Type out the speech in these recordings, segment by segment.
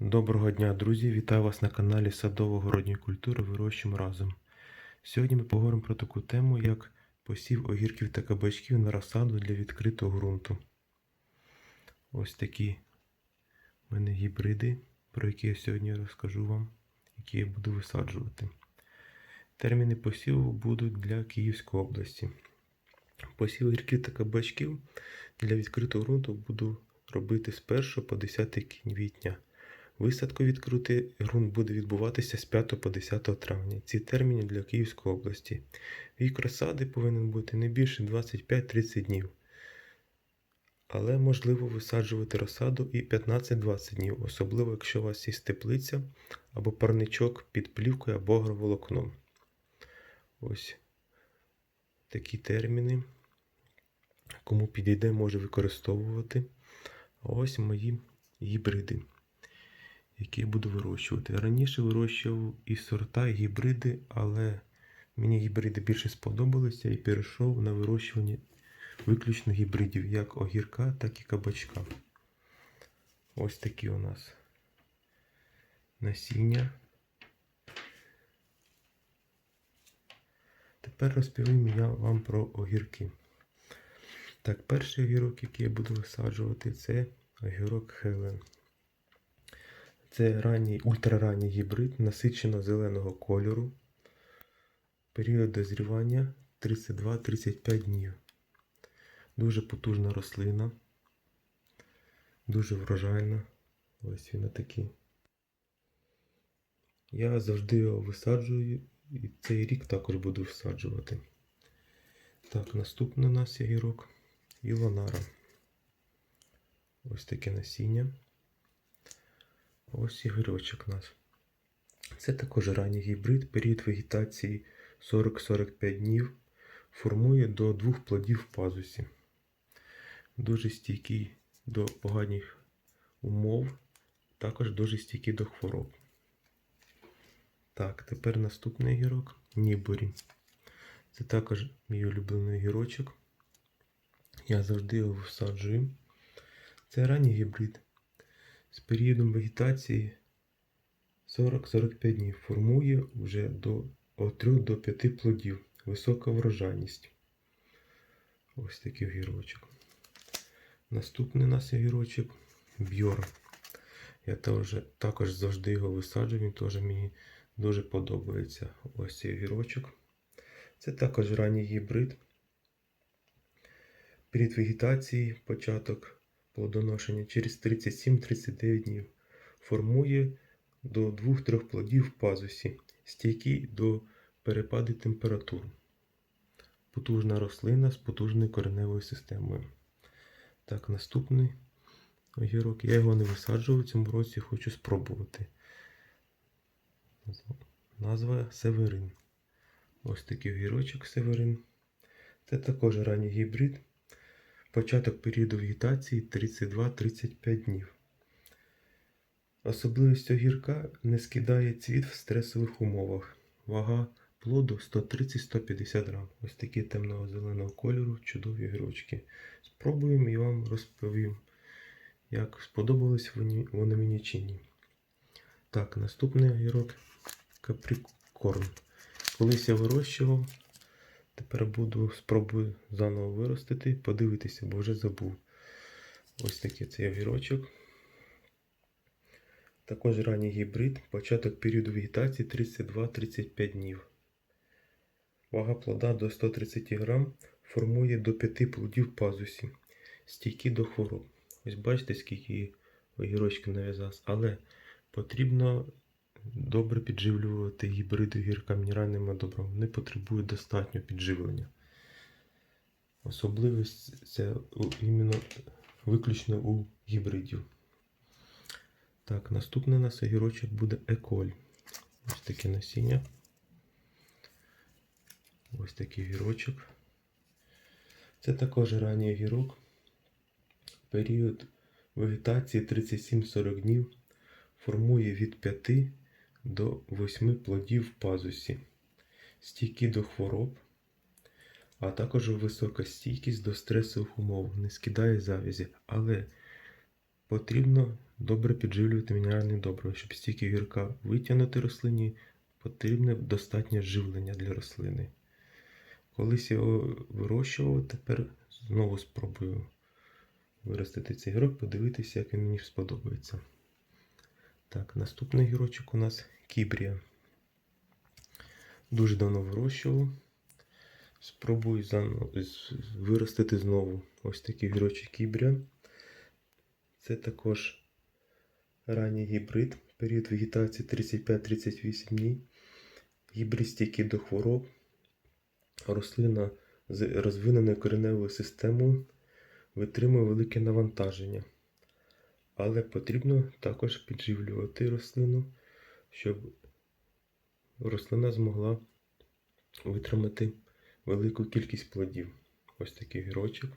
Доброго дня, друзі! Вітаю вас на каналі Садово-городньої культури Вирощуємо разом. Сьогодні ми поговоримо про таку тему, як посів огірків та кабачків на розсаду для відкритого ґрунту. Ось такі в мене гібриди, про які я сьогодні розкажу вам, які я буду висаджувати. Терміни посіву будуть для Київської області. Посів огірків та кабачків для відкритого ґрунту буду робити з 1 по 10 квітня. Висадка відкритий ґрунт буде відбуватися з 5 по 10 травня. Ці терміни для Київської області. Вік розсади повинен бути не більше 25-30 днів. Але можливо висаджувати розсаду і 15-20 днів, особливо якщо у вас є теплиця або парничок під плівкою або агроволокном. Ось такі терміни. Кому підійде, може використовувати. Ось мої гібриди які я буду вирощувати. Раніше вирощував і сорта, і гібриди, але мені гібриди більше сподобалися і перейшов на вирощування виключно гібридів, як огірка, так і кабачка. Ось такі у нас насіння. Тепер розповім я вам про огірки. Так, перший огірок, який я буду висаджувати, це огірок Хелен. Це ранній, ультраранній гібрид насичено зеленого кольору. Період дозрівання 32-35 днів. Дуже потужна рослина. Дуже врожайна. Ось він такий. Я завжди його висаджую і цей рік також буду всаджувати. Так, наступний у нас є гірок Ілонара. Ось таке насіння. Ось і гирочок у нас. Це також ранній гібрид, період вегетації 40-45 днів. Формує до двох плодів в пазусі. Дуже стійкий до поганих умов, також дуже стійкий до хвороб. Так, тепер наступний гірок Ніборі. Це також мій улюблений гірочок. Я завжди його всаджую. Це ранній гібрид з періодом вегетації 40-45 днів формує вже до 3 до 5 плодів. Висока врожайність. Ось такий огірочок. Наступний у нас огірочок Бьор. Я теж, також завжди його висаджую, він теж мені дуже подобається. Ось цей огірочок. Це також ранній гібрид. Перед вегетації початок плодоношення через 37-39 днів. Формує до 2-3 плодів в пазусі, стійкий до перепаду температур. Потужна рослина з потужною кореневою системою. Так, наступний огірок. Я його не висаджував в цьому році, хочу спробувати. Назва Северин. Ось такий огірочок Северин. Це також ранній гібрид. Початок періоду вегетації 32-35 днів. Особливість огірка не скидає цвіт в стресових умовах. Вага плоду 130-150 грам. Ось такі темного зеленого кольору, чудові огірочки. Спробуємо і вам розповім, як сподобались вони мені чи ні. Так, наступний огірок каприкорн. Колись я вирощував. Тепер буду спробую заново виростити, подивитися, бо вже забув. Ось такий цей огірочок. Також ранній гібрид. Початок періоду вегетації 32-35 днів. Вага плода до 130 грам. Формує до 5 плодів пазусі. Стійкі до хвороб. Ось бачите, скільки огірочків нав'язав. Але потрібно добре підживлювати гібриди гірка мінеральними добром. Вони потребують достатньо підживлення. Особливість це іменно виключно у гібридів. Так, наступний у нас огірочок буде еколь. Ось таке насіння. Ось такий гірочок. Це також ранній огірок. Період вегетації 37-40 днів. Формує від 5 до 8 плодів в пазусі, стійкі до хвороб, а також висока стійкість до стресових умов, не скидає завязі, але потрібно добре підживлювати мінеральним добривом. Щоб стільки гірка витягнути рослині, потрібне достатнє живлення для рослини. Колись я його вирощував, тепер знову спробую виростити цей гірок, подивитися, як він мені сподобається. Так, наступний гірочок у нас кібрія. Дуже давно вирощував. Спробую виростити знову ось такий гірочок кібрія. Це також ранній гібрид, період вегетації 35-38 днів. Гібрид стійкий до хвороб. Рослина з розвиненою кореневою системою витримує велике навантаження. Але потрібно також підживлювати рослину, щоб рослина змогла витримати велику кількість плодів. Ось такий гірочок.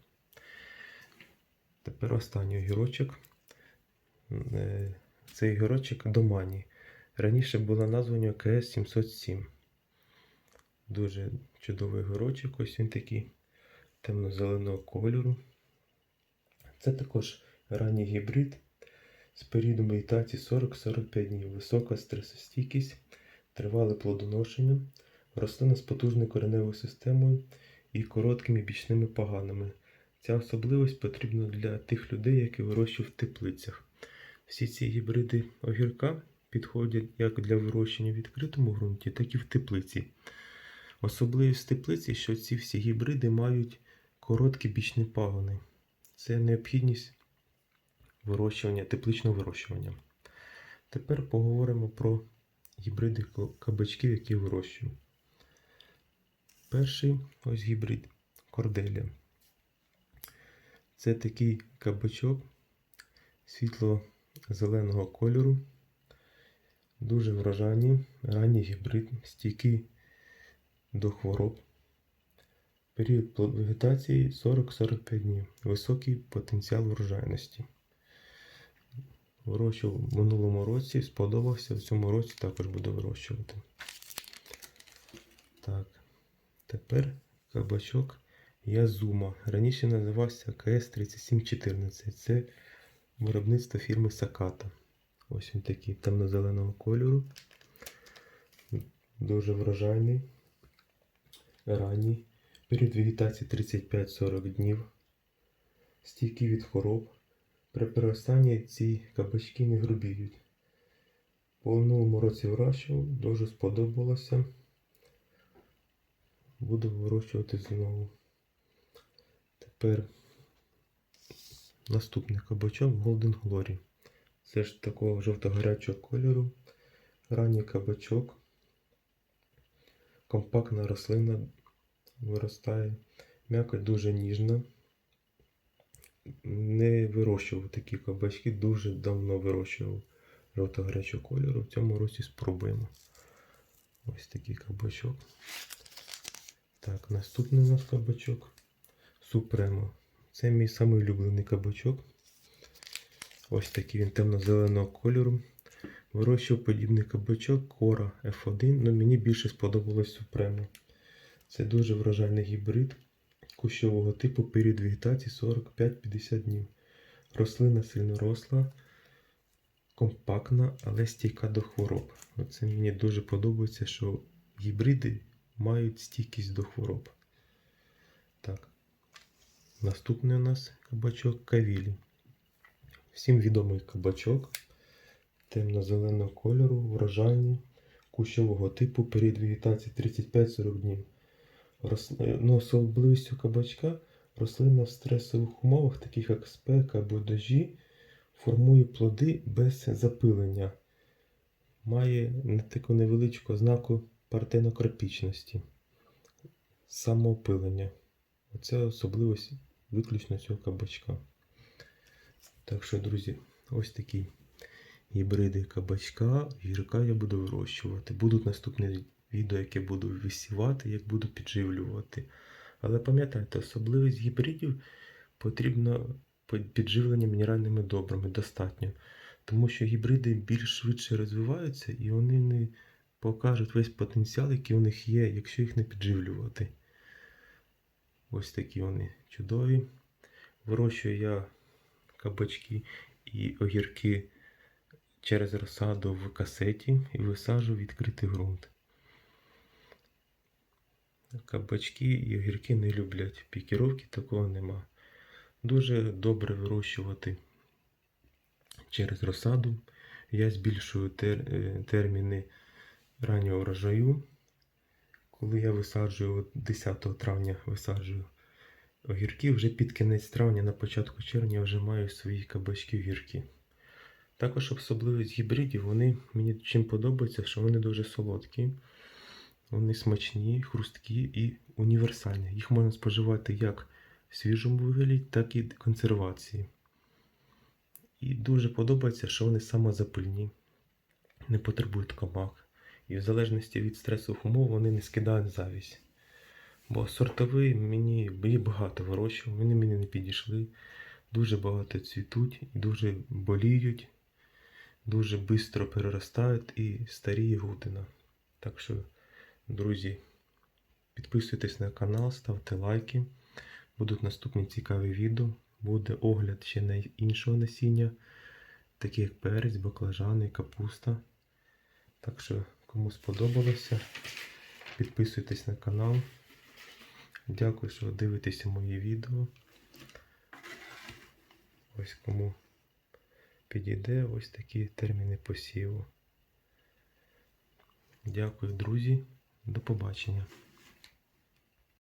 Тепер останній гірочок. Е, Цей гірочок Домані. Раніше була названа КС 707. Дуже чудовий горочок, ось він такий темно-зеленого кольору. Це також ранній гібрид з періодом вегетації 40-45 днів. Висока стресостійкість, тривале плодоношення, рослина з потужною кореневою системою і короткими бічними поганами. Ця особливість потрібна для тих людей, які вирощують в теплицях. Всі ці гібриди огірка підходять як для вирощення в відкритому ґрунті, так і в теплиці. Особливість теплиці, що ці всі гібриди мають короткі бічні пагони. Це необхідність вирощування, тепличного вирощування. Тепер поговоримо про гібриди кабачків, які вирощую. Перший ось гібрид корделія. Це такий кабачок світло-зеленого кольору, дуже врожайний, ранній гібрид, стійкий до хвороб. Період вегетації 40-45 днів. Високий потенціал врожайності. Вирощував в минулому році, сподобався. В цьому році також буду вирощувати. Так, тепер кабачок Язума. Раніше називався КС3714. Це виробництво фірми Саката. Ось він такий темно-зеленого кольору. Дуже врожайний. Ранній. Період вегетації 35-40 днів. Стійкий від хвороб. При переростанні ці кабачки не грубіють. По минулому році вирощував, дуже сподобалося. Буду вирощувати знову. Тепер наступний кабачок Golden Glory. Це ж такого жовто-гарячого кольору. Ранній кабачок. Компактна рослина виростає. М'якоть дуже ніжна. Не вирощував такі кабачки, дуже давно вирощував жовто-гарячого кольору. В цьому році спробуємо. Ось такий кабачок. Так, наступний у нас кабачок Супремо. Це мій самий улюблений кабачок. Ось такий він темно-зеленого кольору. Вирощував подібний кабачок Кора F1, але мені більше сподобалось Супремо. Це дуже врожайний гібрид кущового типу період вегетації 45-50 днів. Рослина сильно росла, компактна, але стійка до хвороб. Оце мені дуже подобається, що гібриди мають стійкість до хвороб. Так. Наступний у нас кабачок Кавілі. Всім відомий кабачок темно-зеленого кольору, врожайний, кущового типу, період вегетації 35-40 днів. Ну, особливістю кабачка рослина в стресових умовах, таких як спека або дожі, формує плоди без запилення. Має таку невеличку ознаку партенокропічності, самоопилення. Оце особливість виключно цього кабачка. Так що, друзі, ось такі гібриди кабачка, гірка я буду вирощувати. Будуть наступні відео, яке буду висівати, як буду підживлювати. Але пам'ятайте, особливість гібридів потрібно підживлення мінеральними добрами достатньо. Тому що гібриди більш швидше розвиваються і вони не покажуть весь потенціал, який у них є, якщо їх не підживлювати. Ось такі вони чудові. Вирощую я кабачки і огірки через розсаду в касеті і висаджую відкритий ґрунт. Кабачки і огірки не люблять пікіровки, такого нема. Дуже добре вирощувати через розсаду. Я збільшую тер- е, терміни раннього врожаю. Коли я висаджую, 10 травня висаджую огірки, вже під кінець травня, на початку червня вже маю свої кабачки огірки. Також особливість гібридів, вони мені чим подобається, що вони дуже солодкі. Вони смачні, хрусткі і універсальні. Їх можна споживати як в свіжому вигляді, так і в консервації. І дуже подобається, що вони самозапильні, не потребують комах. І в залежності від стресових умов вони не скидають завість. Бо сортовий мені їх багато вирощував, вони мені не підійшли. Дуже багато цвітуть дуже боліють, дуже швидко переростають і старіє гутина. Так що, друзі, підписуйтесь на канал, ставте лайки. Будуть наступні цікаві відео. Буде огляд ще на іншого насіння, такі як перець, баклажани, капуста. Так що, кому сподобалося, підписуйтесь на канал. Дякую, що дивитеся мої відео. Ось кому підійде ось такі терміни посіву. Дякую, друзі. До побачення.